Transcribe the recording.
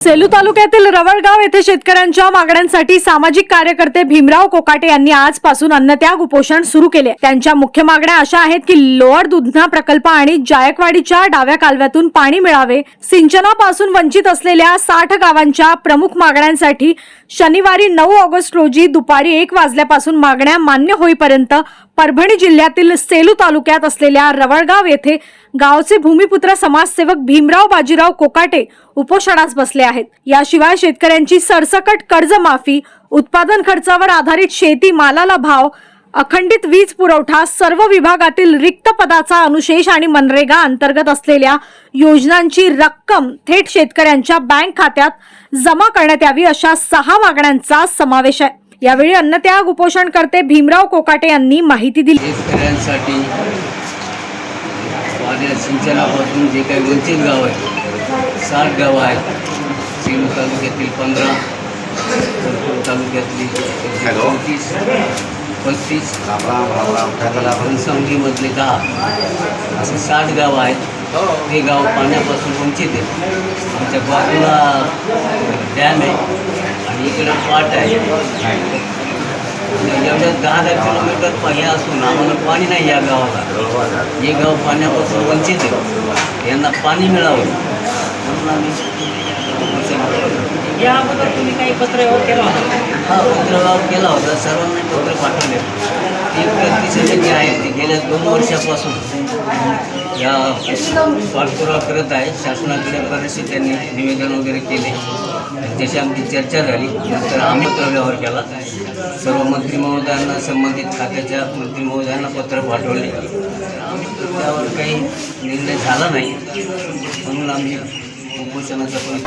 सेलू तालुक्यातील रवळगाव येथे शेतकऱ्यांच्या मागण्यांसाठी सामाजिक कार्यकर्ते भीमराव कोकाटे यांनी आजपासून अन्नत्याग उपोषण सुरू केले. त्यांच्या मुख्य मागण्या अशा आहेत की लोअर दुधना प्रकल्प आणि जायकवाडीच्या डाव्या कालव्यातून पाणी मिळावे. सिंचनापासून वंचित असलेल्या साठ गावांच्या प्रमुख मागण्यांसाठी शनिवारी नऊ ऑगस्ट रोजी दुपारी एक वाजल्यापासून मागण्या मान्य होईपर्यंत परभणी जिल्ह्यातील सेलू तालुक्यात असलेल्या रवळगाव येथे गावचे भूमिपुत्र समाजसेवक भीमराव बाजीराव कोकाटे उपोषणास बसले आहेत. याशिवाय शेतकऱ्यांची सरसकट कर्जमाफी उत्पादन खर्चावर आधारित शेती मालाला भाव अखंडित वीज पुरवठा सर्व विभागातील रिक्त पदाचा अनुशेष आणि मनरेगा अंतर्गत असलेल्या योजनांची रक्कम थेट शेतकऱ्यांच्या बँक खात्यात जमा करण्यात यावी अशा सहा मागण्यांचा समावेश आहे. यावेळी अन्नत्याग उपोषणकर्ते भीमराव कोकाटे यांनी माहिती दिली. शेतकऱ्यांसाठी सिंचनापासून जे काही वंचित गाव आहे सात गावं आहेत सेलू तालुक्यातील पंधरा तालुक्यातली चौतीस पस्तीस घनसावंगीमधले दहा. असे साठ गावं आहेत. ते गाव पाण्यापासून वंचित आहे आमच्या बाजूला डॅम आहे आणि इकडे पाट आहे. एवढ्या दहा दहा किलोमीटर पहिले असून आम्हाला पाणी नाही या गावाला. हे गाव पाण्यापासून वंचित आहे. यांना पाणी मिळावं. म्हणून आम्ही या अगोदर तुम्ही काही पत्र व्यवहार केला होता? हा पत्रव्यवहार केला होता. सर्वांना पत्र पाठवले. ती प्रतिसाद जे आहे ते गेल्या दोन वर्षापासून या पाठपुरावा करत आहे. शासनाकडे बरेचसे त्यांनी निवेदन वगैरे केले. त्याची आमची चर्चा झाली. नंतर आम्ही पत्रव्यवहार केला. सर्व मंत्री महोदयांना संबंधित खात्याच्या मंत्री महोदयांना पत्र पाठवले. त्यावर काही निर्णय झाला नाही. म्हणून आम्ही купуйте на заповідь.